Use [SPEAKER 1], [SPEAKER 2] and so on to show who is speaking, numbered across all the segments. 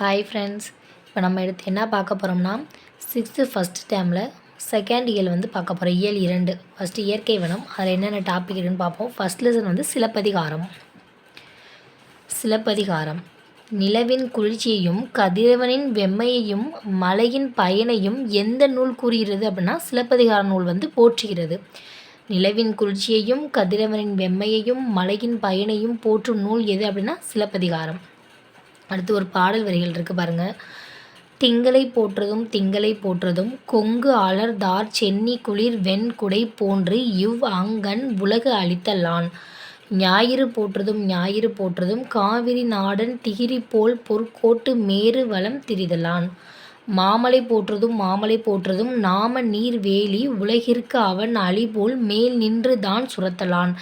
[SPEAKER 1] Hi friends இப்போ நம்ம எடுத்து என்ன பார்க்க போகிறோம்னா சிக்ஸ்த்து ஃபஸ்ட் டேமில் செகண்ட் இயல் வந்து பார்க்க போகிறோம் இயல் இரண்டு. ஃபஸ்ட்டு இயற்கை வனம் அதில் என்னென்ன டாபிக் இருக்குன்னு பார்ப்போம். ஃபஸ்ட் லெசன் வந்து சிலப்பதிகாரம். சிலப்பதிகாரம். நிலவின் குளிர்ச்சியையும் கதிரவனின் வெம்மையையும் மலையின் பயனையும் எந்த நூல் கூறுகிறது அப்படின்னா சிலப்பதிகார நூல் வந்து போற்றுகிறது. நிலவின் குளிர்ச்சியையும் கதிரவனின் வெம்மையையும் மலையின் பயனையும் போற்றும் நூல் எது அப்படின்னா சிலப்பதிகாரம். அடுத்து ஒரு பாடல் வரிகள் இருக்குது பாருங்க. திங்களை போற்றதும் திங்களை போற்றதும் கொங்கு அலர்தார் சென்னி குளிர் வெண் குடை போன்று இவ் அங்கன் உலகு அளித்தலான் ஞாயிறு போற்றதும் ஞாயிறு போற்றதும் காவிரி நாடன் திகிரி போல் பொற்கோட்டு மேறு வளம் திரிதலான் மாமலை போற்றதும் மாமலை போற்றதும் நாம நீர் வேலி உலகிற்கு அவன் அழிபோல் மேல் நின்று தான் சுரத்தலான்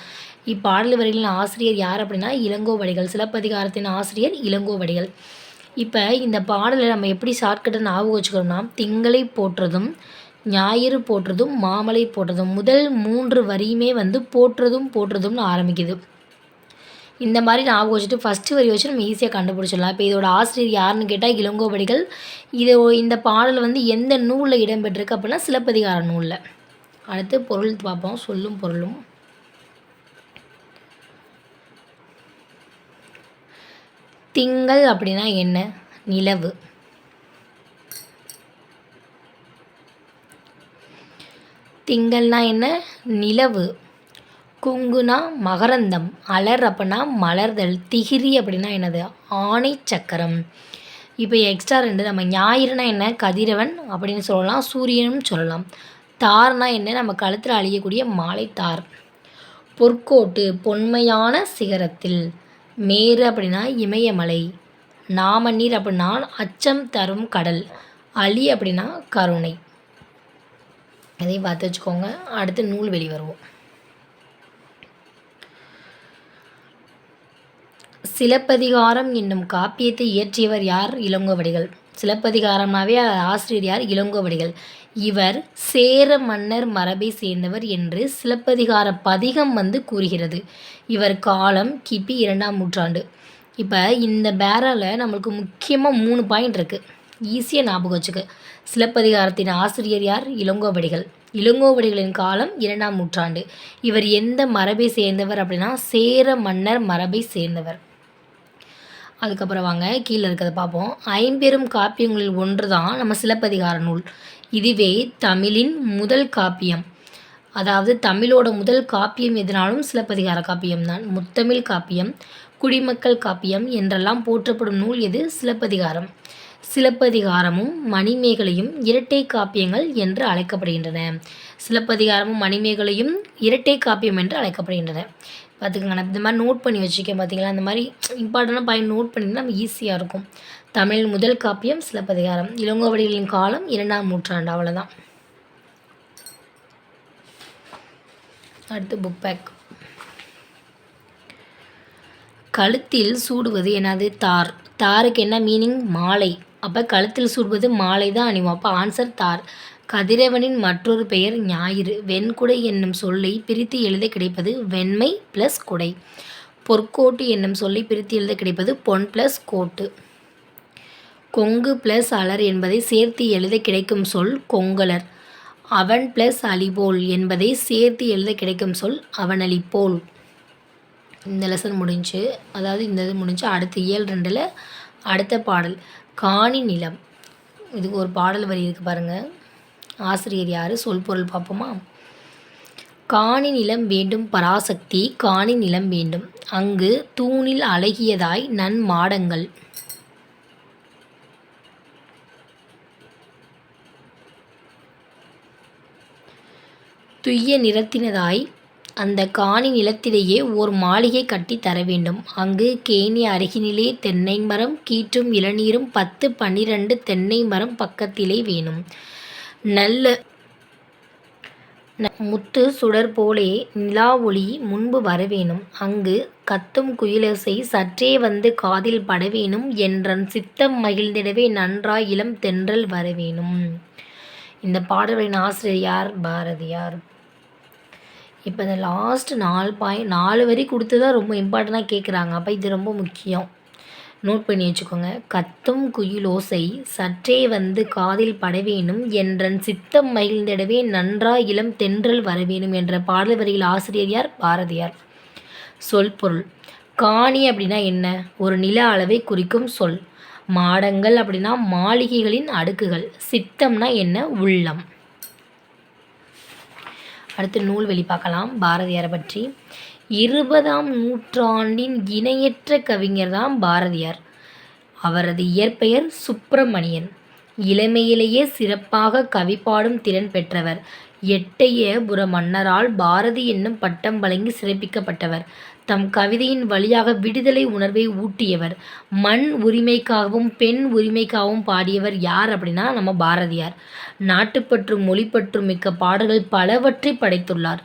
[SPEAKER 1] இப்பாடல் வரிகளின் ஆசிரியர் யார் அப்படின்னா இளங்கோவடிகள் சிலப்பதிகாரத்தின் ஆசிரியர் இளங்கோவடிகள். இப்போ இந்த பாடலை நம்ம எப்படி ஷார்ட்கட்டை ஞாபகம் வச்சுக்கணும்னா திங்களை போற்றதும் ஞாயிறு போற்றதும் மாமலை போற்றதும் முதல் மூன்று வரியுமே வந்து போற்றதும் போற்றதும்னு ஆரம்பிக்குது. இந்த மாதிரி ஞாபகம் வச்சுட்டு ஃபஸ்ட்டு வரி வச்சு நம்ம ஈஸியாக கண்டுபிடிச்சிடலாம். இப்போ இதோட ஆசிரியர் யாருன்னு கேட்டால் இளங்கோவடிகள். இது இந்த பாடல் வந்து எந்த நூலில் இடம்பெற்றிருக்கு அப்படின்னா சிலப்பதிகார நூலில். அடுத்து பொருள் பார்ப்போம். சொல்லும் பொருளும். திங்கள் அப்படின்னா என்ன? நிலவு. திங்கள்னா என்ன? நிலவு. குங்குனா மகரந்தம் அலர் அப்படின்னா மலர்தல் திகிரி அப்படின்னா என்னது? ஆணை சக்கரம். இப்போ எக்ஸ்ட்ரா ரெண்டு நம்ம ஞாயிறுனா என்ன? கதிரவன் அப்படின்னு சொல்லலாம் சூரியனும் சொல்லலாம். தார்னா என்ன? நம்ம கழுத்தில் அழியக்கூடிய மாலை தார் பொற்கோட்டு பொன்மையான சிகரத்தில். மேரு அப்படின்னா இமயமலை. நாமநீர் அப்படின்னா அச்சம் தரும் கடல். அலி அப்படின்னா கருணை. இதையும் பார்த்து வச்சுக்கோங்க. அடுத்து நூல் வெளி வருவோம். சிலப்பதிகாரம் என்னும் காப்பியத்தை இயற்றியவர் யார்? இளங்கோவடிகள். சிலப்பதிகாரம்னாவே ஆசிரியர் யார் இளங்கோவடிகள். இவர் சேர மன்னர் மரபை சேர்ந்தவர் என்று சிலப்பதிகார பதிகம் வந்து கூறுகிறது. இவர் காலம் கிபி இரண்டாம் நூற்றாண்டு. இப்போ இந்த பேரில் நம்மளுக்கு முக்கியமாக மூணு பாயிண்ட் இருக்குது ஈஸியாக ஞாபகம் வச்சுக்க. சிலப்பதிகாரத்தின் ஆசிரியர் யார்? இளங்கோவடிகள். இளங்கோவடிகளின் காலம் இரண்டாம் நூற்றாண்டு. இவர் எந்த மரபை சேர்ந்தவர் அப்படின்னா சேர மன்னர் மரபை சேர்ந்தவர். அதுக்கப்புறம் வாங்க கீழே இருக்கிறத பார்ப்போம். ஐம்பெரும் காப்பியங்களில் ஒன்று தான் நம்ம சிலப்பதிகார நூல். இதுவே தமிழின் முதல் காப்பியம். அதாவது தமிழோட முதல் காப்பியம் எதுனாலும் சிலப்பதிகார காப்பியம் தான் முத்தமிழ் காப்பியம் குடிமக்கள் காப்பியம் என்றெல்லாம் போற்றப்படும் நூல் எது? சிலப்பதிகாரம். சிலப்பதிகாரமும் மணிமேகலையும் இரட்டை காப்பியங்கள் என்று அழைக்கப்படுகின்றன. சிலப்பதிகாரமும் மணிமேகலையும் இரட்டை காப்பியம் என்று அழைக்கப்படுகின்றன. பார்த்துக்கோங்க. நான் இந்த மாதிரி நோட் பண்ணி வச்சுக்கேன் பார்த்தீங்களா? அந்த மாதிரி இம்பார்ட்டண்டான பாயிண்ட் நோட் பண்ணிங்கன்னா நம்ம ஈஸியாக இருக்கும். தமிழ் முதல் காப்பியம் சிலப்பதிகாரம். இளங்கோவடிகளின் காலம் இரண்டாம் நூற்றாண்டு. அவ்வளோதான் அடுத்து புக் பேக் கழுத்தில் சூடுவது என்னது? தார். தாருக்கு என்ன மீனிங் மாலை. அப்போ கழுத்தில் சூடுவது மாலை தான் அணிவோம். அப்போ ஆன்சர் தார். கதிரவனின் மற்றொரு பெயர் ஞாயிறு. வெண்குடை என்னும் சொல்லை பிரித்து எழுத கிடைப்பது வெண்மை ப்ளஸ் குடை. பொற்கோட்டு என்னும் சொல்லை பிரித்து எழுத கிடைப்பது பொன் ப்ளஸ் கோட்டு. கொங்கு ப்ளஸ் அலர் என்பதை சேர்த்து எழுத கிடைக்கும் சொல் கொங்கலர். அவன் ப்ளஸ் அலிபோல் என்பதை சேர்த்து எழுத கிடைக்கும் சொல் அவனளிப்போல் இந்த லெசன் முடிஞ்சு அதாவது இந்த இது முடிஞ்சு அடுத்த இயல் ரெண்டில் அடுத்த பாடல். காணி நிலம். இதுக்கு ஒரு பாடல் வரி இருக்குது பாருங்கள் ஆசிரியர் யார்? சொல் பொருள் பார்ப்போமா? காணி நிலம் வேண்டும் பராசக்தி காணி நிலம் வேண்டும். அங்கு தூணில் அழகியதாய் நன் மாடங்கள். துய்ய நிறத்தினதாய் அந்த காணி நிலத்திலேயே ஓர் மாளிகை கட்டி தர வேண்டும். அங்கு கேணி அருகினிலே தென்னை மரம் கீற்றும் இளநீரும் பத்து பன்னிரண்டு தென்னை மரம் பக்கத்திலே வேணும். நல்ல முத்து சுடர் போலே நிலா ஒளி முன்பு வரவேணும். அங்கு கத்தும் குயிலசை சற்றே வந்து காதில் படவேணும் என்றன் சித்தம் மகிழ்ந்திடவே நன்றாய் இளம் தென்றல் வரவேணும். இந்த பாடல்களின் ஆசிரியர் யார் பாரதியார். இப்போ இந்த லாஸ்ட் நாலு பாயிண்ட் நாலு வரி கொடுத்து தான் ரொம்ப இம்பார்ட்டண்ட்டாக கேட்குறாங்க அப்போ இது ரொம்ப முக்கியம். நோட் பண்ணி வச்சுக்கோங்க. கத்தும் குயிலோசை சற்றே வந்து காதில் படவேணும் என்றன் சித்தம் மகிழ்ந்திடவே நன்றா இளம் தென்றல் வரவேணும் என்ற பாடல் வரியில் ஆசிரியர் யார்? பாரதியார். சொல் பொருள். காணி அப்படின்னா என்ன? ஒரு நில அளவை குறிக்கும் சொல். மாடங்கள் அப்படின்னா மாளிகைகளின் அடுக்குகள். சித்தம்னா என்ன? உள்ளம். அடுத்து நூல்வெளி பார்க்கலாம். பாரதியாரை பற்றி. இருபதாம் நூற்றாண்டின் இணையற்ற கவிஞர் தான் பாரதியார். அவரது இயற்பெயர் சுப்பிரமணியன். இளமையிலேயே சிறப்பாக கவி பாடும் திறன் பெற்றவர். எட்டையபுர மன்னரால் பாரதி என்னும் பட்டம் வழங்கி சிறப்பிக்கப்பட்டவர். தம் கவிதையின் வழியாக விடுதலை உணர்வை ஊட்டியவர். மண் உரிமைக்காகவும் பெண் உரிமைக்காகவும் பாடியவர் யார் அப்படின்னா நம்ம பாரதியார். நாட்டுப்பற்றும் மொழிப்பற்றும் மிக்க பாடல்கள் பலவற்றை படைத்துள்ளார்.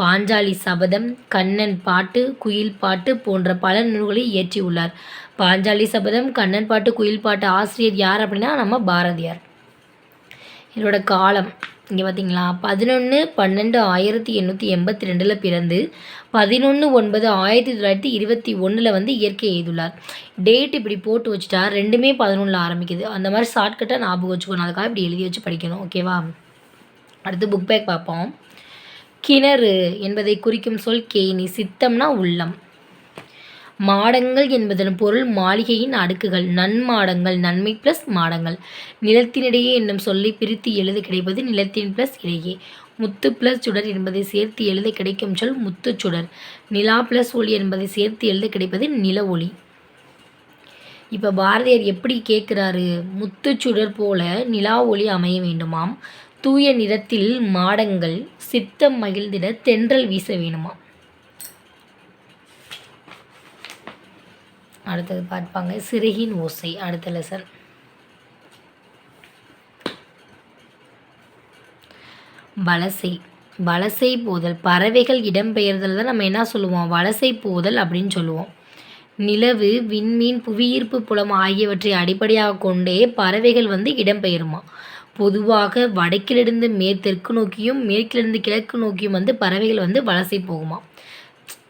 [SPEAKER 1] பாஞ்சாலி சபதம் கண்ணன் பாட்டு குயில் பாட்டு போன்ற பல நூல்களை இயற்றியுள்ளார். பாஞ்சாலி சபதம் கண்ணன் பாட்டு குயில் பாட்டு ஆசிரியர் யார் அப்படின்னா நம்ம பாரதியார். இதோட காலம் இங்கே பார்த்தீங்களா பதினொன்று பன்னெண்டு ஆயிரத்தி எண்ணூற்றி எண்பத்தி ரெண்டில் பிறந்து பதினொன்று ஒன்பது ஆயிரத்தி தொள்ளாயிரத்தி இருபத்தி ஒன்றில் வந்து இயற்கை எழுதுள்ளார் டேட் இப்படி போட்டு வச்சுட்டா ரெண்டுமே பதினொன்றில் ஆரம்பிக்குது. அந்த மாதிரி ஷார்ட்கட்டாக ஞாபகம் வச்சுக்கணும் அதுக்காக இப்படி எழுதி வச்சு படிக்கணும். ஓகேவா அடுத்து புக் பேக் பார்ப்போம். கிணறு என்பதை குறிக்கும் சொல் கேணி சித்தம்னா உள்ளம். மாடங்கள் என்பதன் பொருள் மாளிகையின் அடுக்குகள். நன்மாடங்கள் நன்மை ப்ளஸ் மாடங்கள். நிலத்தினிடையே என்னும் சொல்லை பிரித்து எழுத கிடைப்பது நிலத்தின் பிளஸ் இடையே. முத்து ப்ளஸ் சுடர் என்பதை சேர்த்து எழுத கிடைக்கும் சொல் முத்துச்சுடர் நிலா ப்ளஸ் ஒளி என்பதை சேர்த்து எழுத கிடைப்பது நில ஒளி. இப்போ பாரதியார் எப்படி கேட்குறாரு? முத்துச்சுடர் போல நிலா ஒளி அமைய வேண்டுமாம். தூய நிறத்தில் மாடங்கள் சித்தம் மகிழ்ந்திட தென்றல் வீச வேணுமா? அடுத்தது பார்ப்பாங்க. சிறுகின் ஓசை. அடுத்த லெசன் வலசை. வலசை போதல். பறவைகள் இடம்பெயர்தல் தான் நம்ம என்ன சொல்லுவோம்? வலசை போதல் அப்படின்னு சொல்லுவோம். நிலவு விண்மீன் புவியீர்ப்பு புலம் ஆகியவற்றை அடிப்படையாக கொண்டே பறவைகள் வந்து இடம்பெயருமா? பொதுவாக வடக்கிலிருந்து மேற்தெற்கு நோக்கியும் மேற்கிலிருந்து கிழக்கு நோக்கியும் வந்து பறவைகள் வந்து வலசை போகுமா?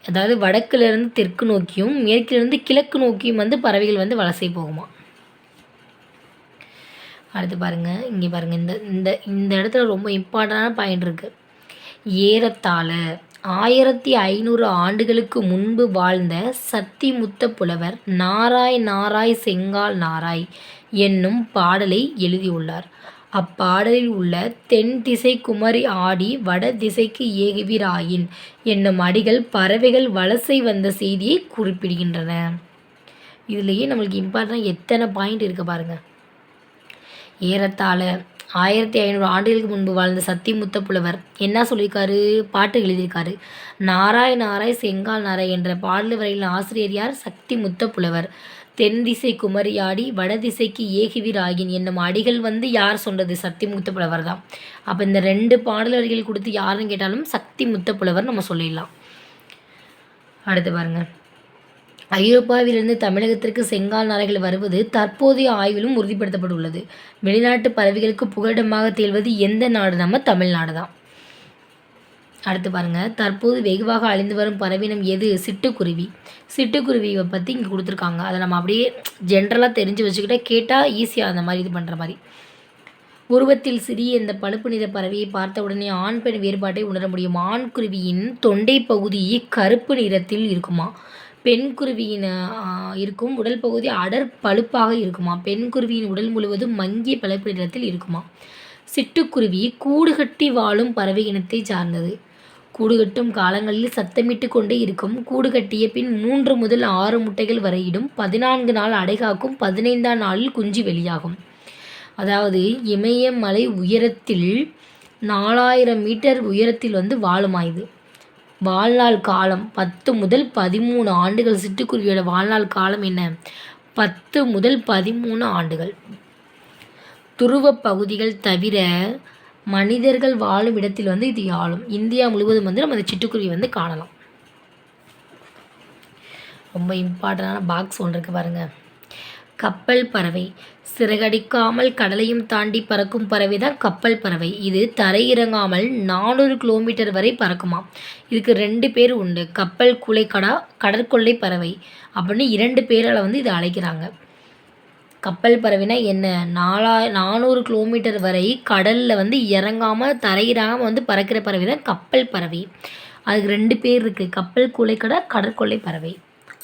[SPEAKER 1] அதாவது வடக்கிலிருந்து தெற்கு நோக்கியும் மேற்கிலிருந்து கிழக்கு நோக்கியும் வந்து பறவைகள் வந்து வலசை போகுமா? அடுத்து பாருங்கள் இங்கே பாருங்கள் இந்த இந்த இந்த இடத்துல ரொம்ப இம்பார்ட்டண்டான பாயிண்ட் இருக்குது ஏறத்தாழ ஆயிரத்தி ஐநூறு ஆண்டுகளுக்கு முன்பு வாழ்ந்த சத்திமுத்த புலவர் நாராய் நாராய் செங்கால் நாராய் என்னும் பாடலை எழுதியுள்ளார். அப்பாடலில் உள்ள தென் திசை குமரி ஆடி வட திசைக்கு ஏகுவிராயின் என்னும் அடிகள் பறவைகள் வலசை வந்த செய்தியை குறிப்பிடுகின்றன. இதுலேயே நம்மளுக்கு இம்பார்ட்டன்ட் எத்தனை பாயிண்ட் இருக்குது பாருங்க. ஏறத்தாழ ஆயிரத்தி ஐநூறு ஆண்டுகளுக்கு முன்பு வாழ்ந்த சத்திமுத்த புலவர் என்ன சொல்லியிருக்காரு? பாட்டு எழுதியிருக்காரு. நாராய் நாராய் செங்கால் நாராய் என்ற பாடல் வரையில் ஆசிரியர் யார்? சக்தி முத்த புலவர். தென் திசை குமரியாடி வடதிசைக்கு ஏகிவிராகின் என்னும் அடிகள் வந்து யார் சொன்னது? சக்தி முத்த புலவர் தான். அப்போ இந்த ரெண்டு பாடல் வரிகள் கொடுத்து யாருன்னு கேட்டாலும் சக்தி முத்த புலவர் நம்ம சொல்லிடலாம். அடுத்து பாருங்க. ஐரோப்பாவிலிருந்து தமிழகத்திற்கு செங்கால் நாரைகள் வருவது தற்போதைய ஆய்விலும் உறுதிப்படுத்தப்பட்டுள்ளது. வெளிநாட்டு பறவைகளுக்கு புகலிடமாக திகழ்வது எந்த நாடு? நம்ம தமிழ்நாடு தான். அடுத்து பாருங்கள் தற்போது வெகுவாக அழிந்து வரும் பறவையினம் எது? சிட்டுக்குருவி. சிட்டுக்குருவியை பற்றி இங்கே கொடுத்துருக்காங்க. அதை நம்ம அப்படியே ஜென்ரலாக தெரிஞ்சு வச்சுக்கிட்டே கேட்டால் ஈஸியாக அந்த மாதிரி இது பண்ணுற மாதிரி. உருவத்தில் சிறிய இந்த பழுப்பு நிற பறவையை பார்த்த உடனே ஆண் பெண் வேறுபாட்டை உணர முடியும். ஆண் குருவியின் தொண்டை பகுதி கருப்பு நிறத்தில் இருக்குமா? பெண் குருவியின் இருக்கும் உடல் பகுதி அடர் பழுப்பாக இருக்குமா? பெண் குருவியின் உடல் முழுவதும் மங்கிய பழுப்பு நிறத்தில் இருக்குமா? சிட்டுக்குருவி கூடு கட்டி வாழும் பறவை இனத்தை சார்ந்தது. கூடு கட்டும் காலங்களில் சத்தமிட்டு கொண்டே இருக்கும். கூடு கட்டிய பின் மூன்று முதல் ஆறு முட்டைகள் வரையிடும் பதினான்கு நாள் அடைகாக்கும் பதினைந்தாம் நாளில் குஞ்சு வெளியாகும். அதாவது இமயமலை உயரத்தில் நாலாயிரம் மீட்டர் உயரத்தில் வந்து வாழுமா இது வாழ்நாள் காலம் பத்து முதல் பதிமூணு ஆண்டுகள். சிட்டுக்குருவியோட வாழ்நாள் காலம் என்ன? பத்து முதல் பதிமூணு ஆண்டுகள். துருவ பகுதிகள் தவிர மனிதர்கள் வாழும் இடத்தில் வந்து இது ஆளும். இந்தியா முழுவதும் வந்து நம்ம இந்த சிட்டுக்குருவி வந்து காணலாம். ரொம்ப இம்பார்ட்டண்டான பாக்ஸ் ஒன்று இருக்குது பாருங்கள் கப்பல் பறவை. சிறகடிக்காமல் கடலையும் தாண்டி பறக்கும் பறவை தான் கப்பல் பறவை. இது தரையிறங்காமல் நானூறு கிலோமீட்டர் வரை பறக்குமா? இதுக்கு ரெண்டு பேர் உண்டு. கப்பல் குலைக்கடா கடற்கொள்ளை பறவை அப்படின்னு இரண்டு பேரால் வந்து இதை அழைக்கிறாங்க. கப்பல் பறவைனா என்ன? நாலா நானூறு கிலோமீட்டர் வரை கடலில் வந்து இறங்காமல் தரையிறாமல் வந்து பறக்கிற பறவை தான் கப்பல் பறவை. அதுக்கு ரெண்டு பேர் இருக்குது கப்பல் கூலைக்கடை கடற்கொள்ளை பறவை.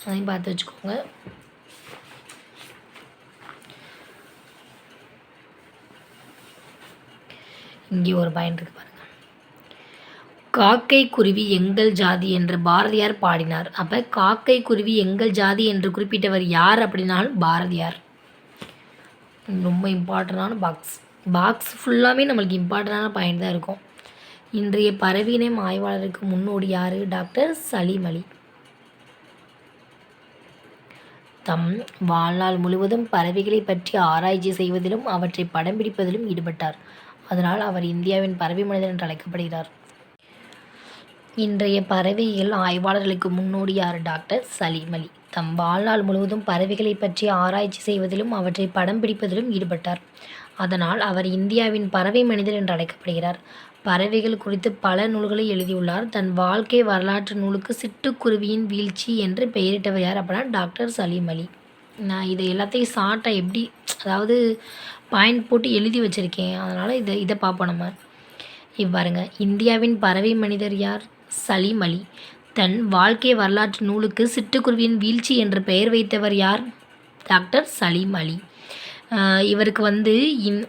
[SPEAKER 1] அதையும் பார்த்து வச்சுக்கோங்க. இங்கே ஒரு பயன் இருக்கு பாருங்கள் காக்கை குருவி எங்கள் ஜாதி என்று பாரதியார் பாடினார். அப்போ காக்கை குருவி எங்கள் ஜாதி என்று குறிப்பிட்டவர் யார் அப்படின்னாலும் பாரதியார். ரொம்ப இம்பார்ட்டண்டான பாக்ஸ் பாக்ஸ் ஃபுல்லாமே நம்மளுக்கு இம்பார்ட்டண்டான பாயிண்ட் தான் இருக்கும். இன்றைய பறவையினம் ஆய்வாளருக்கு முன்னோடி யார்? டாக்டர் சலீம் அலி. தம் வாழ்நாள் முழுவதும் பறவைகளை பற்றி ஆராய்ச்சி செய்வதிலும் அவற்றை படம் பிடிப்பதிலும் ஈடுபட்டார். அதனால் அவர் இந்தியாவின் பறவை மனிதன் என்று அழைக்கப்படுகிறார். இன்றைய பறவைகள் ஆய்வாளர்களுக்கு முன்னோடியார் டாக்டர் சலீம் அலி. தம் வாழ்நாள் முழுவதும் பறவைகளை பற்றி ஆராய்ச்சி செய்வதிலும் அவற்றை படம் பிடிப்பதிலும் ஈடுபட்டார். அதனால் அவர் இந்தியாவின் பறவை மனிதர் என்று அழைக்கப்படுகிறார். பறவைகள் குறித்து பல நூல்களை எழுதியுள்ளார். தன் வாழ்க்கை வரலாற்று நூலுக்கு சிட்டுக்குருவியின் வீழ்ச்சி என்று பெயரிட்டவர் யார் அப்படின்னா டாக்டர் சலீம் அலி. நான் இதை எல்லாத்தையும் ஷார்ட்டாக எப்படி அதாவது பாயிண்ட் போட்டு எழுதி வச்சுருக்கேன். அதனால் இதை இதை பார்ப்போம் நம்ம. இவ்வாறுங்க இந்தியாவின் பறவை மனிதர் யார்? சலீம் அலி. தன் வாழ்க்கை வரலாற்று நூலுக்கு சிட்டுக்குருவியின் வீழ்ச்சி என்ற பெயர் வைத்தவர் யார்? டாக்டர் சலீம் அலி. இவருக்கு வந்து இந்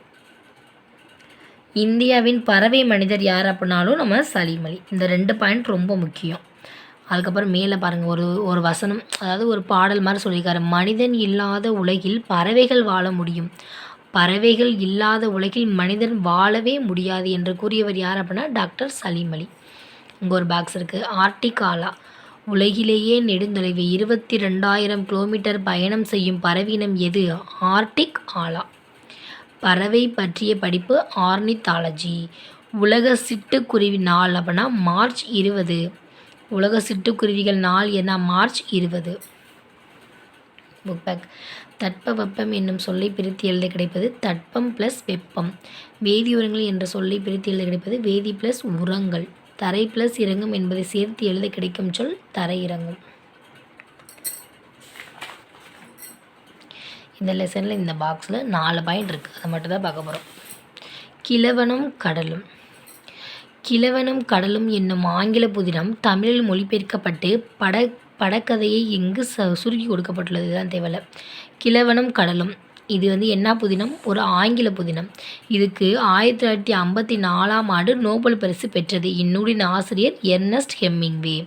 [SPEAKER 1] இந்தியாவின் பறவை மனிதர் யார் அப்படின்னாலும் நம்ம சலீம் அலி. இந்த ரெண்டு பாயிண்ட் ரொம்ப முக்கியம். அதுக்கப்புறம் மேலே பாருங்கள் ஒரு ஒரு வசனம் அதாவது ஒரு பாடல் மாதிரி சொல்லியிருக்காரு. மனிதன் இல்லாத உலகில் பறவைகள் வாழ முடியும். பறவைகள் இல்லாத உலகில் மனிதன் வாழவே முடியாது என்று கூறியவர் யார் அப்படின்னா டாக்டர் சலீம் அலி. இங்கே ஒரு பாக்ஸ் இருக்குது ஆர்டிகாலா. உலகிலேயே நெடுந்தொலைவு இருபத்தி ரெண்டாயிரம் கிலோமீட்டர் பயணம் செய்யும் பறவையினம் எது? ஆர்டிக் ஆலா பறவை பற்றிய படிப்பு ஆர்னித்தாலஜி உலக சிட்டுக்குருவி நாள் அப்படின்னா மார்ச் இருபது. உலக சிட்டுக்குருவிகள் நாள் என்ன? மார்ச் இருபது. புக் பேக் தட்ப வெப்பம் என்னும் சொல்லை பிரித்து எழுத கிடைப்பது தட்பம் ப்ளஸ் வெப்பம். வேதி உரங்கள் என்ற சொல்லை பிரித்து எழுத கிடைப்பது வேதி ப்ளஸ் உரங்கள். தரை ப்ளஸ் இறங்கும் என்பதை சேர்த்து எழுத கிடைக்கும் சொல் தரை இறங்கும். இந்த லெசனில் இந்த பாக்ஸில் நாலு பாயிண்ட் இருக்குது அதை மட்டும் தான் பார்க்க போகிறோம் கிழவனும் கடலும். கிழவனும் கடலும் என்னும் ஆங்கில புதினம் தமிழில் மொழிபெயர்க்கப்பட்டு பட படக்கதையை இங்கு ச சுருக்கி கொடுக்கப்பட்டுள்ளது தான் தேவையில்ல கிழவனும் கடலும். இது வந்து என்ன புதினம்? ஒரு ஆங்கில புதினம். இதுக்கு ஆயிரத்தி தொள்ளாயிரத்தி ஐம்பத்தி நாலாம் ஆண்டு நோபல் பரிசு பெற்றது இந்நூலின் ஆசிரியர் எர்னஸ்ட் ஹெம்மிங்வே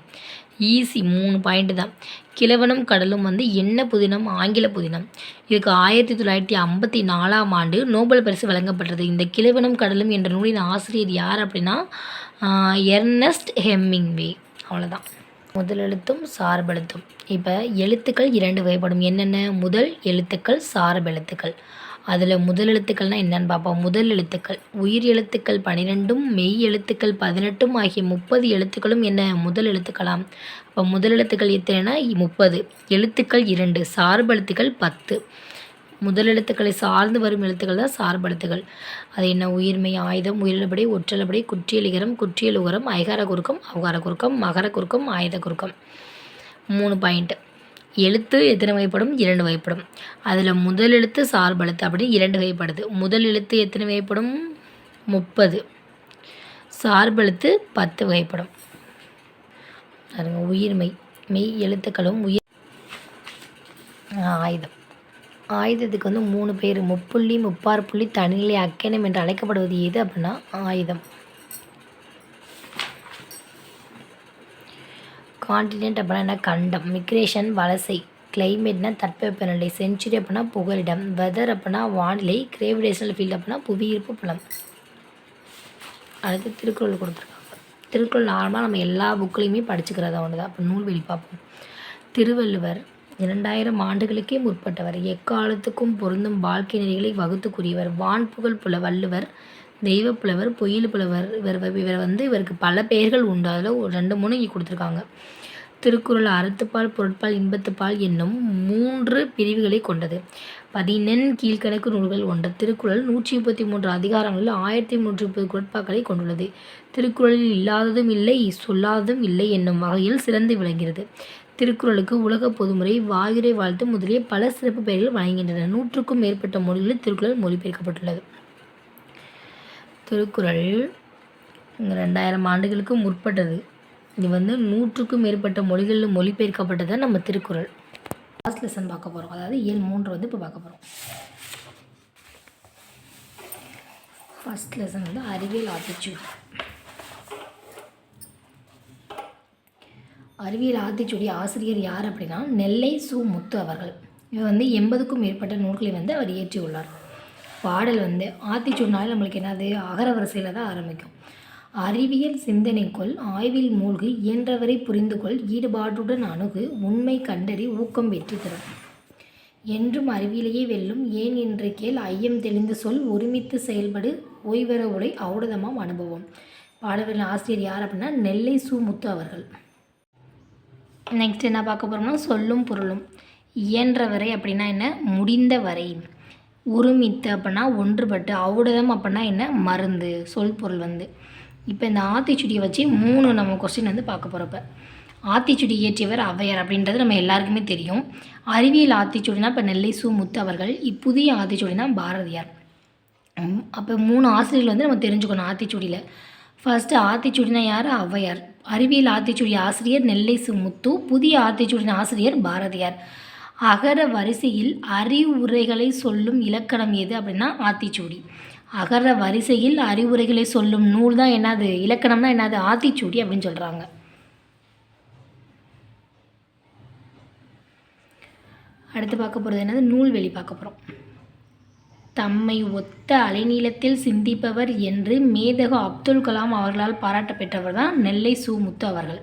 [SPEAKER 1] ஈஸி மூணு பாயிண்ட் தான். கிழவனும் கடலும் வந்து என்ன புதினம்? ஆங்கில புதினம். இதுக்கு ஆயிரத்தி தொள்ளாயிரத்தி ஐம்பத்தி நாலாம் ஆண்டு நோபல் பரிசு வழங்கப்பட்டது. இந்த கிழவனும் கடலும் என்ற நூலின் ஆசிரியர் யார் அப்படின்னா எர்னஸ்ட் ஹெம்மிங்வே அவ்வளோதான் முதல் எழுத்தும் சார்பெழுத்தும். இப்போ எழுத்துக்கள் இரண்டு வகைப்படும். என்னென்ன? முதல் எழுத்துக்கள் சார்பெழுத்துக்கள். அதில் முதல் எழுத்துக்கள்னால் என்னென்னு பார்ப்போம். முதல் எழுத்துக்கள் உயிர் எழுத்துக்கள் பன்னிரெண்டும் மெய் எழுத்துக்கள் பதினெட்டும் ஆகிய முப்பது எழுத்துக்களும் என்ன? முதல் எழுத்துக்களாம். அப்போ முதல் எழுத்துக்கள் எத்தனைனா முப்பது. எழுத்துக்கள் இரண்டு சார்பெழுத்துக்கள் பத்து. முதல் எழுத்துக்களை சார்ந்து வரும் எழுத்துக்கள் தான் சார்பெழுத்துக்கள். அது என்ன? உயிர்மை ஆயுதம் உயிரிழப்படை ஒற்றளபடை குற்றியலிகரம் குற்றியலுகரம் ஐகார குறுக்கம் அவகார குறுக்கம் மகர குறுக்கம் ஆயுத குறுக்கம். மூணு பாயிண்ட்டு எழுத்து எத்தனை வகைப்படும்? இரண்டு வகைப்படும். அதில் முதல் எழுத்து சார்பெழுத்து அப்படின்னு இரண்டு வகைப்படுது. முதல் எழுத்து எத்தனை வகைப்படும்? முப்பது. சார்பெழுத்து பத்து வகைப்படும். பாருங்க உயிர்மெய் மெய் எழுத்துக்களும் உயிர் ஆயுதம். ஆயுதத்துக்கு வந்து மூணு பேர். முப்புள்ளி முப்பார் புள்ளி தனிநிலை அக்கணம் என்று அழைக்கப்படுவது எது அப்படின்னா ஆயுதம். கான்டினென்ட் அப்படின்னா என்ன? கண்டம். மிக்ரேஷன் வலசை. கிளைமேட்னா தட்பவெப்பநிலை செஞ்சுரி அப்படின்னா புகலிடம். வெதர் அப்படின்னா வானிலை. கிரேவிடேஷனல் ஃபீல்டு அப்படின்னா புவியீர்ப்பு புலம். அடுத்து திருக்குறள் கொடுத்துருக்காங்க. திருக்குறள் நார்மலாக நம்ம எல்லா புக்லேயுமே படிச்சுக்கிறதா ஒன்று தான் அப்போ நூல்வெளி பார்ப்போம். திருவள்ளுவர் இரண்டாயிரம் ஆண்டுகளுக்கே முற்பட்டவர். எக்காலத்துக்கும் பொருந்தும் வாழ்க்கை நெறிகளை வகுத்து கூறியவர் வான்புகழ் புல வள்ளுவர் தெய்வ புலவர் பொயில் புலவர் இவர் இவர் வந்து இவருக்கு பல பெயர்கள் உண்டு. அதில் ஒரு ரெண்டு மூணு இங்கே கொடுத்துருக்காங்க. திருக்குறள் அறத்துப்பால் பொருட்பால் இன்பத்துப்பால் என்னும் மூன்று பிரிவுகளை கொண்டது. பதினெண் கீழ்க்கணக்கு நூல்கள் கொண்ட திருக்குறள் நூற்றி முப்பத்தி மூன்று அதிகாரங்களில் ஆயிரத்தி முன்னூற்றி முப்பது குறட்பாக்களை கொண்டுள்ளது. திருக்குறளில் இல்லாததும் இல்லை சொல்லாததும் இல்லை என்னும் வகையில் சிறந்து விளங்குகிறது. திருக்குறளுக்கு உலக பொதுமுறை வாயுரை வாழ்த்து முதலிய பல சிறப்பு பெயர்கள் வழங்குகின்றன. நூற்றுக்கும் மேற்பட்ட மொழிகளில் திருக்குறள் மொழிபெயர்க்கப்பட்டுள்ளது. திருக்குறள் ரெண்டாயிரம் ஆண்டுகளுக்கு முற்பட்டது. இது வந்து நூற்றுக்கும் மேற்பட்ட மொழிகளில் மொழிபெயர்க்கப்பட்டது நம்ம திருக்குறள். லாஸ்ட் லெசன் பார்க்க போகிறோம் அதாவது இயல் மூன்று வந்து இப்போ பார்க்க போகிறோம் ஃபஸ்ட் லெசன் வந்து அறிவியல் ஆட்டிடியூட் அறிவியல் ஆத்திச்சுடி ஆசிரியர் யார் அப்படின்னா நெல்லை சு. முத்து அவர்கள். இவர் வந்து எண்பதுக்கும் மேற்பட்ட நூல்களை வந்து அவர் இயற்றியுள்ளார். பாடல் வந்து ஆத்திச்சூடினால நம்மளுக்கு என்னது? அகர வரிசையில் தான் ஆரம்பிக்கும். அறிவியல் சிந்தனைக்குள் ஆய்வில் மூழ்கு இயன்றவரை புரிந்துகொள் ஈடுபாட்டுடன் அணுகு உண்மை கண்டறி ஊக்கம் வெற்றி தரும் என்றும் அறிவியலையே வெல்லும் ஏன் என்று கேள் ஐயம் தெளிந்து சொல் ஒருமித்து செயல்படு ஓய்வர உடை அவுடதமாம் அனுபவம். பாடவரின் ஆசிரியர் யார் அப்படின்னா நெல்லை சு. முத்து அவர்கள். நெக்ஸ்ட் என்ன பார்க்க போகிறோம்னா சொல்லும் பொருளும். இயன்றவரை அப்படின்னா என்ன? முடிந்த வரை உருமித்து அப்படின்னா ஒன்றுபட்டு அவுடதம் அப்படின்னா என்ன? மருந்து சொல் பொருள் வந்து. இப்போ இந்த ஆத்திச்சுடியை வச்சு மூணு நம்ம கொஸ்டின் வந்து பார்க்க போகிறப்ப ஆத்திச்சுடி இயற்றியவர் அவையர் அப்படின்றது நம்ம எல்லாருக்குமே தெரியும். அறிவியல் ஆத்திச்சுடினா இப்போ நெல்லை சு முத்து அவர்கள் இப்புதிய ஆத்திச்சுடினா பாரதியார். அப்போ மூணு ஆசிரியர்கள் வந்து நம்ம தெரிஞ்சுக்கணும் ஆத்திச்சுடியில். ஃபர்ஸ்ட்டு ஆத்திச்சுடினா யார்? ஔவையார் அறிவியல் ஆத்திச்சூடி ஆசிரியர் நெல்லை சுமுத்து புதிய ஆத்திச்சுடியின் ஆசிரியர் பாரதியார். அகர வரிசையில் அறிவுரைகளை சொல்லும் இலக்கணம் எது அப்படின்னா ஆத்திச்சூடி. அகர வரிசையில் அறிவுரைகளை சொல்லும் நூல் தான் என்னது? இலக்கணம்னா என்னது? ஆத்திச்சூடி அப்படின்னு சொல்கிறாங்க அடுத்து பார்க்க போகிறது என்னது? நூல் வெளி பார்க்க போகிறோம் தம்மை ஒத்த அலைநீளத்தில் சிந்திப்பவர் என்று மேதகு அப்துல் கலாம் அவர்களால் பாராட்ட பெற்றவர் தான் நெல்லை சு முத்து அவர்கள்.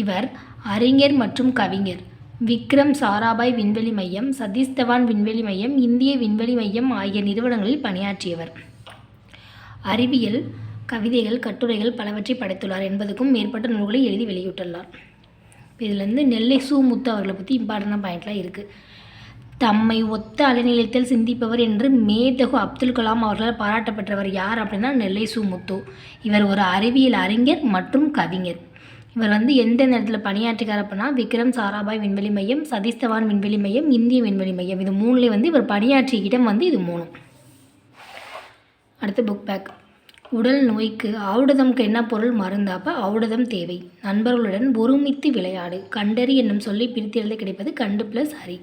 [SPEAKER 1] இவர் அறிஞர் மற்றும் கவிஞர். விக்ரம் சாராபாய் விண்வெளி மையம் சதீஷ் தவான் விண்வெளி மையம் இந்திய விண்வெளி மையம் ஆகிய நிறுவனங்களில் பணியாற்றியவர். அறிவியல் கவிதைகள் கட்டுரைகள் பலவற்றை படைத்துள்ளார் என்பதுக்கும் மேற்பட்ட நூல்களை எழுதி வெளியிட்டுள்ளார். இதுலேருந்து நெல்லை சு முத்து அவர்களை பற்றி இம்பார்ட்டண்டான பாயிண்ட்லாம் இருக்குது தம்மை ஒத்த அலைநிலையத்தில் சிந்திப்பவர் என்று மேதகு அப்துல் கலாம் அவர்களால் பாராட்டப்பட்டவர் யார் அப்படின்னா நெல்லை சு முத்து இவர் ஒரு அறிவியல் அறிஞர் மற்றும் கவிஞர். இவர் வந்து எந்த நேரத்தில் பணியாற்றிக்கார் அப்படின்னா விக்ரம் சாராபாய் விண்வெளி மையம் சதீஷ் தவான் விண்வெளி மையம் இந்திய விண்வெளி மையம். இது மூணுலேயும் வந்து இவர் பணியாற்றிய இடம் வந்து இது மூணும் அடுத்து புக் பேக் உடல் நோய்க்கு ஆவுடதம்க்கு என்ன பொருள் மருந்து அப்போ? தேவை. நண்பர்களுடன் ஒருமித்து விளையாடு. கண்டறி என்னும் சொல்லி பிரித்திருந்து கிடைப்பது கண்டு ப்ளஸ் ஹரி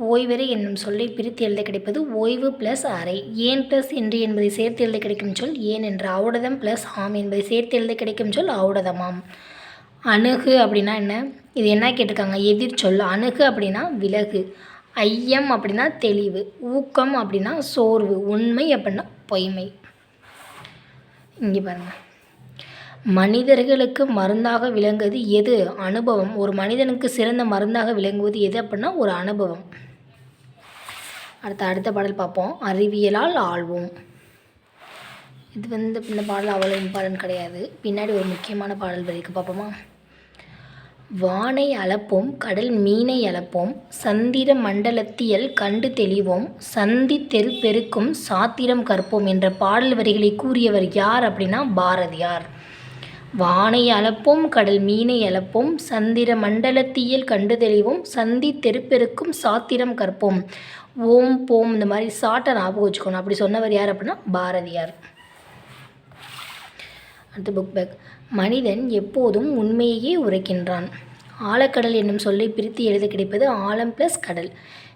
[SPEAKER 1] ஓய்வறை என்னும் சொல்லை பிரித்து எழுத கிடைப்பது ஓய்வு ப்ளஸ் அறை. ஏன் ப்ளஸ் என்று என்பதை சேர்த்து எழுத கிடைக்கும் சொல் ஏன் என்ற அவுடதம் ப்ளஸ் ஆம் என்பதை சேர்த்து எழுத கிடைக்கும் சொல் அவுடதமாம். அணுகு அப்படின்னா என்ன? இது என்ன கேட்டிருக்காங்க? எதிர் சொல். அணுகு அப்படின்னா விலகு. ஐயம் அப்படின்னா தெளிவு. ஊக்கம் அப்படின்னா சோர்வு. உண்மை அப்படின்னா பொய்மை. இங்கே பாருங்கள் மனிதர்களுக்கு மருந்தாக விளங்குவது எது? அனுபவம். ஒரு மனிதனுக்கு சிறந்த மருந்தாக விளங்குவது எது அப்படின்னா ஒரு அனுபவம். அடுத்த அடுத்த பாடல் பார்ப்போம். அறிவியலால் ஆழ்வோம் இது வந்து இந்த பாடல் அவ்வளோ இம்பார்ட்டன்ட் கிடையாது. பின்னாடி ஒரு முக்கியமான பாடல் வரைக்கும் பார்ப்போமா? வானை அளப்போம் கடல் மீனை அளப்போம் சந்திர மண்டலத்தியல் கண்டு தெளிவோம் சந்தி தெரு பெருக்கும் சாத்திரம் கற்போம் என்ற பாடல் வரிகளை கூறியவர் யார் அப்படின்னா பாரதியார். வானை அளப்போம் கடல் மீனை அளப்போம் சந்திர மண்டலத்தியல் கண்டு தெளிவோம் சந்தி தெருப்பெருக்கும் சாத்திரம் கற்போம். ஓம் போம் இந்த மாதிரி சாட்டை ஞாபகம் வச்சுக்கணும். அப்படி சொன்னவர் யார் அப்படின்னா? பாரதியார். அடுத்து புக் பேக் மனிதன் எப்போதும் உண்மையையே உரைக்கின்றான். ஆழக்கடல் என்னும் சொல்லை பிரித்து எழுத கிடைப்பது ஆழம் ப்ளஸ் கடல்.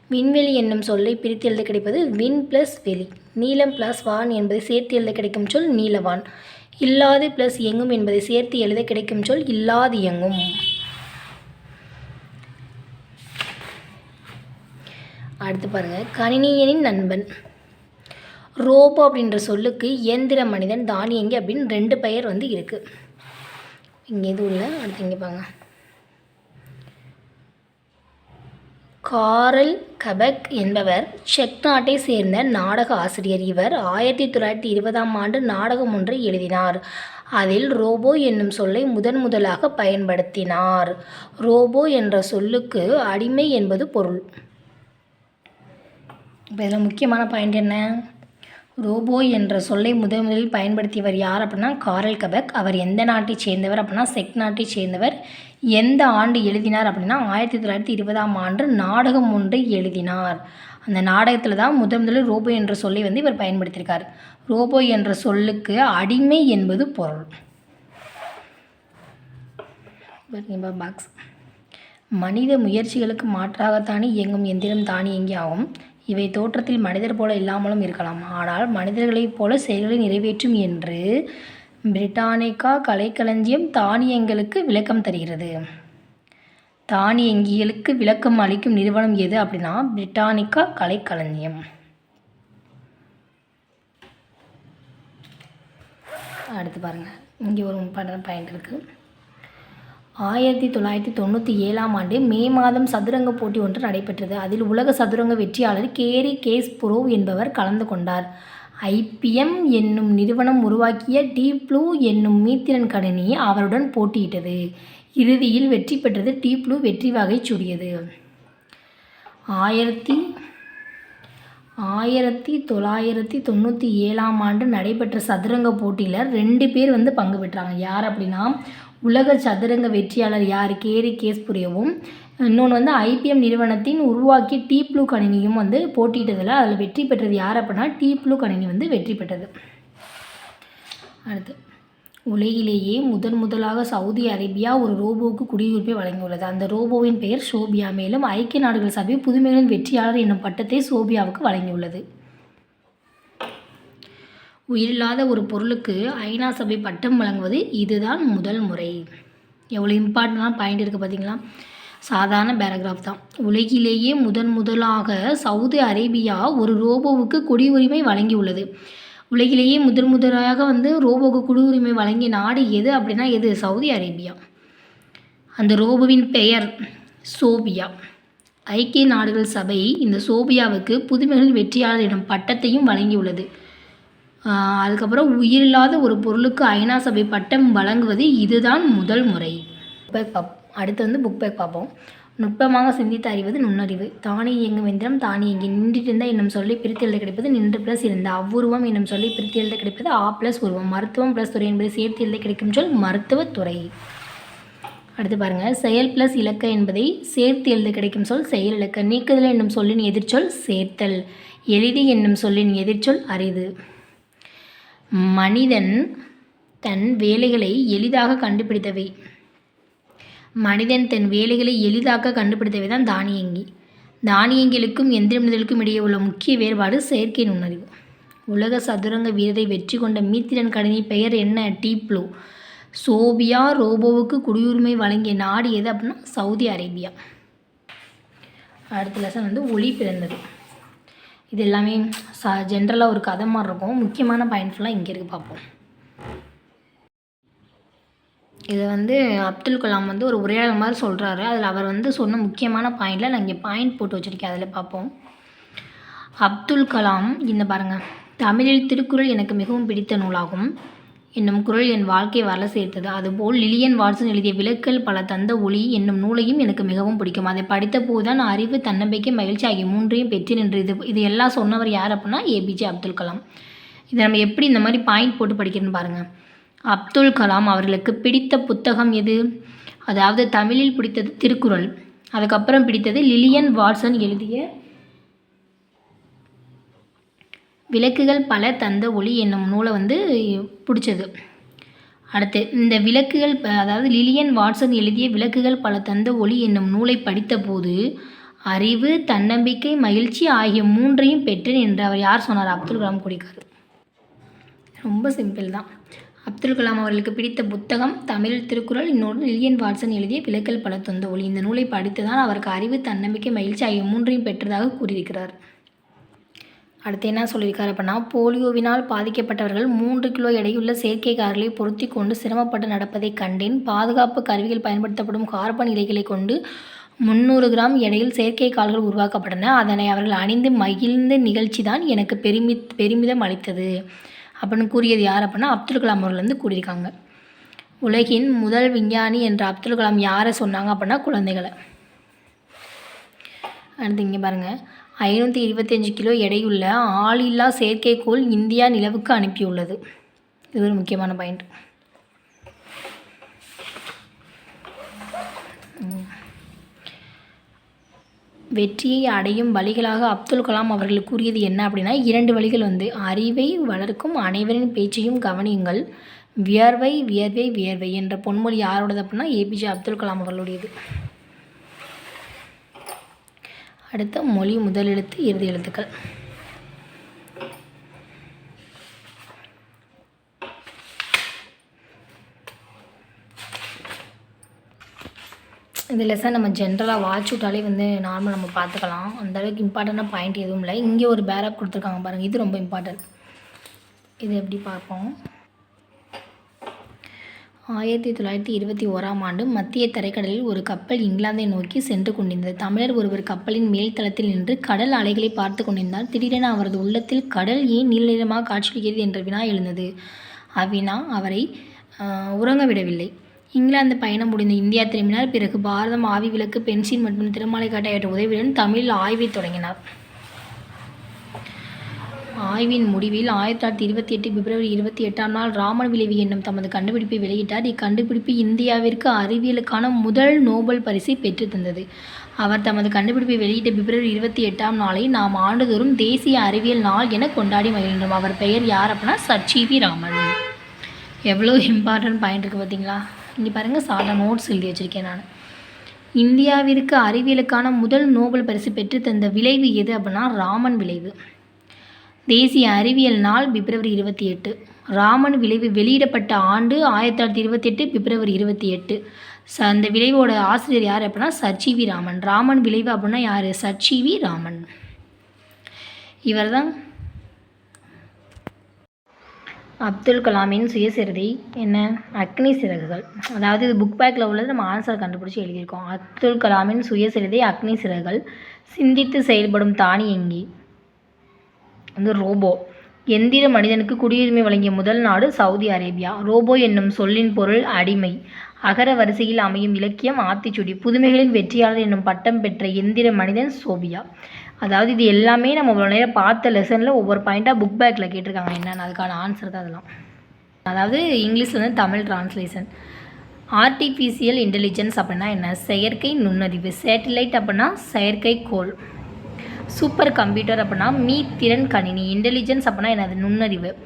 [SPEAKER 1] விண்வெளி என்னும் சொல்லை பிரித்து எழுத கிடைப்பது விண் ப்ளஸ் வெளி. நீளம் ப்ளஸ் வான் என்பதை சேர்த்து எழுத கிடைக்கும் சொல் நீலவான் இல்லாது ப்ளஸ் இயங்கும் என்பதை சேர்த்து எழுத கிடைக்கும் சொல் இல்லாது இயங்கும். அடுத்து பாருங்கள் கணினியனின் நண்பன். ரோபோ அப்படின்ற சொல்லுக்கு இயந்திர மனிதன் தானியங்கி அப்படின்னு ரெண்டு பெயர் வந்து இருக்குது இங்கே எதுவும் இல்லை அடுத்து இங்கே பாருங்க. காரல் கபக் என்பவர் செக் நாட்டை சேர்ந்த நாடக ஆசிரியர். இவர் ஆயிரத்தி தொள்ளாயிரத்தி இருபதாம் ஆண்டு நாடகம் ஒன்றை எழுதினார். அதில் ரோபோ என்னும் சொல்லை முதன் முதலாக பயன்படுத்தினார். ரோபோ என்ற சொல்லுக்கு அடிமை என்பது பொருள். இப்போ இதில் முக்கியமான பாயிண்ட் என்ன? ரோபோ என்ற சொல்லை முதன் முதலில் பயன்படுத்தியவர் யார் அப்படின்னா காரல் கபக். அவர் எந்த நாட்டைச் சேர்ந்தவர் அப்படின்னா செக் நாட்டைச் சேர்ந்தவர். எந்த ஆண்டு எழுதினார் அப்படின்னா ஆயிரத்தி தொள்ளாயிரத்தி இருபதாம் ஆண்டு நாடகம் ஒன்றை எழுதினார். அந்த நாடகத்தில் தான் முதன் முதலில் ரோபோ என்ற சொல்லை வந்து இவர் பயன்படுத்தியிருக்கார். ரோபோ என்ற சொல்லுக்கு அடிமை என்பது பொருள். பாக்ஸ் மனித முயற்சிகளுக்கு மாற்றாகத்தானே இயங்கும் எந்திரம் தானியங்கி ஆகும். இவை தோற்றத்தில் மனிதர் போல இல்லாமலும் இருக்கலாம். ஆனால் மனிதர்களைப் போல செயல்களை நிறைவேற்றும் என்று பிரிட்டானிக்கா கலைக்களஞ்சியம் தானியங்களுக்கு விளக்கம் தருகிறது. தானியங்கிகளுக்கு விளக்கம் அளிக்கும் நிறுவனம் எது அப்படின்னா பிரிட்டானிக்கா கலைக்களஞ்சியம். அடுத்து பாருங்கள் இங்கே ஒரு முப்பான பாயிண்ட் இருக்குது ஆயிரத்தி தொள்ளாயிரத்தி தொண்ணூற்றி ஏழாம் ஆண்டு மே மாதம் சதுரங்க போட்டி ஒன்று நடைபெற்றது. அதில் உலக சதுரங்க வெற்றியாளர் கேரி கேஸ் புரோவ் என்பவர் கலந்து கொண்டார். ஐபிஎம் என்னும் நிறுவனம் உருவாக்கிய டீப் ப்ளூ என்னும் மீத்திரன் கணினி அவருடன் போட்டியிட்டது. இறுதியில் வெற்றி பெற்றது டீப் ப்ளூ வெற்றி வகை சூடியது. ஆயிரத்தி ஆயிரத்தி தொள்ளாயிரத்தி தொண்ணூற்றி ஏழாம் ஆண்டு நடைபெற்ற சதுரங்க போட்டியில் ரெண்டு பேர் வந்து பங்கு பெற்றாங்க. யார் அப்படின்னா உலக சதுரங்க வெற்றியாளர் யார்? கேரி புரியவும் இன்னொன்று வந்து ஐபிஎம் நிறுவனத்தின் உருவாக்கி டீ ப்ளூ கணினியும் வந்து போட்டியிட்டதில் அதில் வெற்றி பெற்றது யார் அப்படின்னா டீ ப்ளூ கணினி வந்து வெற்றி பெற்றது. அடுத்து உலகிலேயே முதன் முதலாக சவுதி அரேபியா ஒரு ரோபோவுக்கு குடியுரிமை வழங்கியுள்ளது. அந்த ரோபோவின் பெயர் சோபியா மேலும் ஐக்கிய நாடுகள் சபை புதுமைகளின் வெற்றியாளர் என்னும் பட்டத்தை சோபியாவுக்கு வழங்கியுள்ளது. உயிரில்லாத ஒரு பொருளுக்கு ஐநா சபை பட்டம் வழங்குவது இதுதான் முதல் முறை. எவ்வளோ இம்பார்ட்டண்டான பாயிண்ட் இருக்குது பார்த்தீங்களா சாதாரண பேராகிராஃப் தான். உலகிலேயே முதன் முதலாக சவுதி அரேபியா ஒரு ரோபோவுக்கு குடியுரிமை வழங்கியுள்ளது. உலகிலேயே முதன் முதலாக வந்து ரோபோவுக்கு குடியுரிமை வழங்கிய நாடு எது அப்படின்னா எது சவுதி அரேபியா. அந்த ரோபோவின் பெயர் சோபியா. ஐக்கிய நாடுகள் சபை இந்த சோபியாவுக்கு புதுமைகளின் வெற்றியாளர் எனும் பட்டத்தையும் வழங்கியுள்ளது. அதுக்கப்புறம் உயிரில்லாத ஒரு பொருளுக்கு ஐநா சபை பட்டம் வழங்குவது இதுதான் முதல் முறை. புக்பேக் பாப் அடுத்து வந்து புக்பேக் பார்ப்போம். நுட்பமாக சிந்தித்து அறிவது நுண்ணறிவு. தானே இயங்கும் எந்திரம் தானே இயங்கி நின்றிருந்த என்னும் சொல்லி பிரித்து எழுத கிடைப்பது நின்று ப்ளஸ் இருந்த. அவ்வுருவம் என்னும் சொல்லி பிரித்து எழுத கிடைப்பது ஆ ப்ளஸ் உருவம். மருத்துவம் ப்ளஸ் துறை என்பது சேர்த்து எழுத கிடைக்கும் சொல் மருத்துவத்துறை அடுத்து பாருங்கள் செயல் ப்ளஸ் இலக்க என்பதை சேர்த்து எழுத கிடைக்கும் சொல் செயல் இலக்க. நீக்குதல் என்னும் சொல்லின் எதிர்ச்சொல் சேர்த்தல். எளிது என்னும் சொல்லின் எதிர்ச்சொல் அரிது. மனிதன் தன் வேலைகளை எளிதாக கண்டுபிடித்தவை. மனிதன் தன் வேலைகளை எளிதாக கண்டுபிடித்தவை தான் தானியங்கி. தானியங்களுக்கும் எந்திரமிதலுக்கும் இடையே உள்ள முக்கிய வேறுபாடு செயற்கை நுண்ணறிவு. உலக சதுரங்க வீரரை வெற்றி கொண்ட மீத்திரன் கணினி பெயர் என்ன? டீப்ளோ சோபியா ரோபோவுக்கு குடியுரிமை வழங்கிய நாடு எது அப்படின்னா சவுதி அரேபியா. அடுத்த லெசன் வந்து ஒளி பிறந்தது. இது எல்லாமே ச ஜென்ரலாக ஒரு கதை மாதிரி இருக்கும். முக்கியமான பாயிண்ட்ஸ்லாம் இங்கே இருக்குது பார்ப்போம் இதை வந்து அப்துல் கலாம் வந்து ஒரு உரையாடல் மாதிரி சொல்கிறாரு அதில் அவர் வந்து சொன்ன முக்கியமான பாயிண்டில் நான் இங்கே பாயிண்ட் போட்டு வச்சுருக்கேன். அதில் பார்ப்போம் அப்துல் கலாம் இந்த பாருங்கள் தமிழில் திருக்குறள் எனக்கு மிகவும் பிடித்த நூலாகும். என்னும் குரல் என் வாழ்க்கை வரல சேர்த்தது. அதுபோல் லிலியன் வாட்சன் எழுதிய விளக்கல் பல தந்த ஒளி என்னும் நூலையும் எனக்கு மிகவும் பிடிக்கும். அதை படித்த போதுதான் அறிவு தன்னம்பிக்கை மகிழ்ச்சி ஆகிய மூன்றையும் பெற்று நின்று இது இது எல்லாம் சொன்னவர் யார் அப்படின்னா ஏபிஜே அப்துல் கலாம். இதை நம்ம எப்படி இந்த மாதிரி பாயிண்ட் போட்டு படிக்கிறேன்னு பாருங்கள் அப்துல் கலாம் அவர்களுக்கு பிடித்த புத்தகம் எது? அதாவது தமிழில் பிடித்தது திருக்குறள். அதுக்கப்புறம் பிடித்தது லிலியன் வாட்சன் எழுதிய விளக்குகள் பல தந்த ஒளி என்னும் நூலை வந்து பிடிச்சது. அடுத்து இந்த விளக்குகள் அதாவது லிலியன் வாட்சன் எழுதிய விளக்குகள் பல தந்த ஒளி என்னும் நூலை படித்தபோது அறிவு தன்னம்பிக்கை மகிழ்ச்சி ஆகிய மூன்றையும் பெற்றேன் என்று அவர் யார் சொன்னார்? அப்துல் கலாம் குடிக்கார் ரொம்ப சிம்பிள் தான். அப்துல் கலாம் அவர்களுக்கு பிடித்த புத்தகம் தமிழ் திருக்குறள் இன்னொரு லில்லியன் வாட்சன் எழுதிய விளக்கல் பல தந்த ஒளி. இந்த நூலை படித்துதான் அவருக்கு அறிவு தன்னம்பிக்கை மகிழ்ச்சி ஆகிய மூன்றையும் பெற்றதாக கூறியிருக்கிறார். அடுத்து என்ன சொல்லியிருக்காரு அப்படின்னா போலியோவினால் பாதிக்கப்பட்டவர்கள் மூன்று கிலோ எடையுள்ள செயற்கை கார்களை பொருத்தி கொண்டு சிரமப்பட்டு நடப்பதை கண்டேன். பாதுகாப்பு கருவிகள் பயன்படுத்தப்படும் கார்பன் இலைகளை கொண்டு முந்நூறு கிராம் எடையில் செயற்கை கால்கள் உருவாக்கப்பட்டன. அதனை அவர்கள் அணிந்து மகிழ்ந்த நிகழ்ச்சி தான் எனக்கு பெருமி பெருமிதம் அளித்தது. அப்படின்னு கூறியது யார் அப்படின்னா அப்துல் கலாம் அவர்கள் வந்து கூறியிருக்காங்க. உலகின் முதல் விஞ்ஞானி என்ற அப்துல் கலாம் யாரை சொன்னாங்க அப்படின்னா குழந்தைகளை. அடுத்து இங்கே பாருங்கள் ஐநூற்றி இருபத்தஞ்சு கிலோ எடையுள்ள ஆளில்லா செயற்கைக்கோள் இந்தியா நிலவுக்கு அனுப்பியுள்ளது. இது ஒரு முக்கியமான பாயிண்ட். வெற்றியை அடையும் வழிகளாக அப்துல் கலாம் அவர்கள் கூறியது என்ன அப்படின்னா இரண்டு வழிகள் வந்து அறிவை வளர்க்கும் அனைவரின் பேச்சையும் கவனியுங்கள். வியர்வை வியர்வை வியர்வை என்ற பொன்மொழி யாரோடது அப்படின்னா ஏபிஜே அப்துல் கலாம் அவர்களுடையது. அடுத்த மொழி முதல் எழுத்து இறுதி எழுத்துக்கள். இந்த லெசன் நம்ம ஜென்ரலாக வாட்ச் விட்டாலே வந்து நார்மல் நம்ம பார்த்துக்கலாம் அந்த அளவுக்கு இம்பார்ட்டண்டான பாயிண்ட் எதுவும் இல்லை. இங்கே ஒரு பேரப் கொடுத்துருக்காங்க பாருங்கள் இது ரொம்ப இம்பார்ட்டன்ட் இது எப்படி பார்ப்போம்? ஆயிரத்தி தொள்ளாயிரத்தி இருபத்தி ஓராம் ஆண்டு மத்திய தரைக்கடலில் ஒரு கப்பல் இங்கிலாந்தை நோக்கி சென்று கொண்டிருந்தது. தமிழர் ஒருவர் கப்பலின் மேல் தளத்தில் நின்று கடல் அலைகளை பார்த்து கொண்டிருந்தார். திடீரென அவரது உள்ளத்தில் கடல் ஏன் நீல நிறமாக காட்சியளிக்கிறது என்ற வினா எழுந்தது. அவ்வினா அவரை உறங்க விடவில்லை இங்கிலாந்து பயணம் முடிந்த இந்தியா திரும்பினார். பிறகு பாரதம் ஆவி விளக்கு பென்சின் மற்றும் திருமலை காட்டை உதவியுடன் தமிழில் ஆய்வை தொடங்கினார். ஆய்வின் முடிவில் ஆயிரத்தி தொள்ளாயிரத்தி இருபத்தி எட்டு பிப்ரவரி இருபத்தி எட்டாம் நாள் ராமன் விளைவு என்னும் தமது கண்டுபிடிப்பை வெளியிட்டார். இக்கண்டுபிடிப்பு இந்தியாவிற்கு அறிவியலுக்கான முதல் நோபல் பரிசை பெற்றுத் தந்தது அவர் தமது கண்டுபிடிப்பை வெளியிட்ட பிப்ரவரி இருபத்தி எட்டாம் நாளை நாம் ஆண்டுதோறும் தேசிய அறிவியல் நாள் என கொண்டாடி மகிழ்கின்றோம் அவர் பெயர் யார் அப்படின்னா சச்சிவி ராமன். எவ்வளோ இம்பார்ட்டன்ட் பாயிண்ட் இருக்குது பார்த்தீங்களா? இங்கே பாருங்கள் சாதா நோட்ஸ் எழுதி வச்சுருக்கேன் நான். இந்தியாவிற்கு அறிவியலுக்கான முதல் நோபல் பரிசு பெற்று தந்த விளைவு எது அப்படின்னா ராமன் விளைவு. தேசிய அறிவியல் நாள் பிப்ரவரி இருபத்தி எட்டு. ராமன் விளைவு வெளியிடப்பட்ட ஆண்டு ஆயிரத்தி தொள்ளாயிரத்தி இருபத்தெட்டு பிப்ரவரி இருபத்தி எட்டு. ச அந்த விளைவோட ஆசிரியர் யார் அப்படின்னா சச்சிவி ராமன். ராமன் விளைவு அப்படின்னா யார்? சச்சிவி ராமன். இவர் தான் அப்துல் கலாமின் சுயசரிதை என்ன? அக்னி சிறகுகள். அதாவது இது புக் பேக்கில் உள்ளது நம்ம ஆன்சர் கண்டுபிடிச்சி எழுதியிருக்கோம். அப்துல் கலாமின் சுயசரிதை அக்னி சிறகுகள். சிந்தித்து செயல்படும் தானியங்கி. வந்து ரோபோ. எந்திர மனிதனுக்கு குடியுரிமை வழங்கிய முதல் நாடு சவுதி அரேபியா. ரோபோ என்னும் சொல்லின் பொருள் அடிமை. அகர வரிசையில் அமையும் இலக்கியம் ஆத்திச்சுடி. புதுமைகளின் வெற்றியாளர் என்னும் பட்டம் பெற்ற எந்திர மனிதன் சோபியா. அதாவது இது எல்லாமே நம்ம இவ்வளோ நேரம் பார்த்த லெசனில் ஒவ்வொரு பாயிண்ட்டாக புக் பேக்கில் கேட்டிருக்காங்க. என்னென்னு அதுக்கான ஆன்சர் தான் அதெல்லாம். அதாவது இங்கிலீஷில் வந்து தமிழ் டிரான்ஸ்லேஷன் ஆர்டிஃபிஷியல் இன்டெலிஜென்ஸ் அப்படின்னா என்ன? செயற்கை நுண்ணறிவு. சேட்டிலைட் அப்படின்னா செயற்கைக்கோள் சூப்பர் கம்ப்யூட்டர் அப்படின்னா மீத்திறன் கணினி இன்டெலிஜென்ஸ் அப்படின்னா என்னது? நுண்ணறிவு.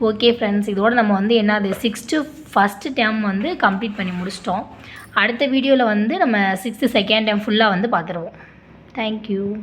[SPEAKER 1] ஓகே ஃப்ரெண்ட்ஸ் இதோட நம்ம வந்து என்னது? சிக்ஸ்த்து ஃபஸ்ட்டு டேம் வந்து கம்ப்ளீட் பண்ணி முடிச்சிட்டோம். அடுத்த வீடியோவில் வந்து நம்ம சிக்ஸ்த்து செகண்ட் டேம் ஃபுல்லாக வந்து பார்த்துருவோம். தேங்க்யூ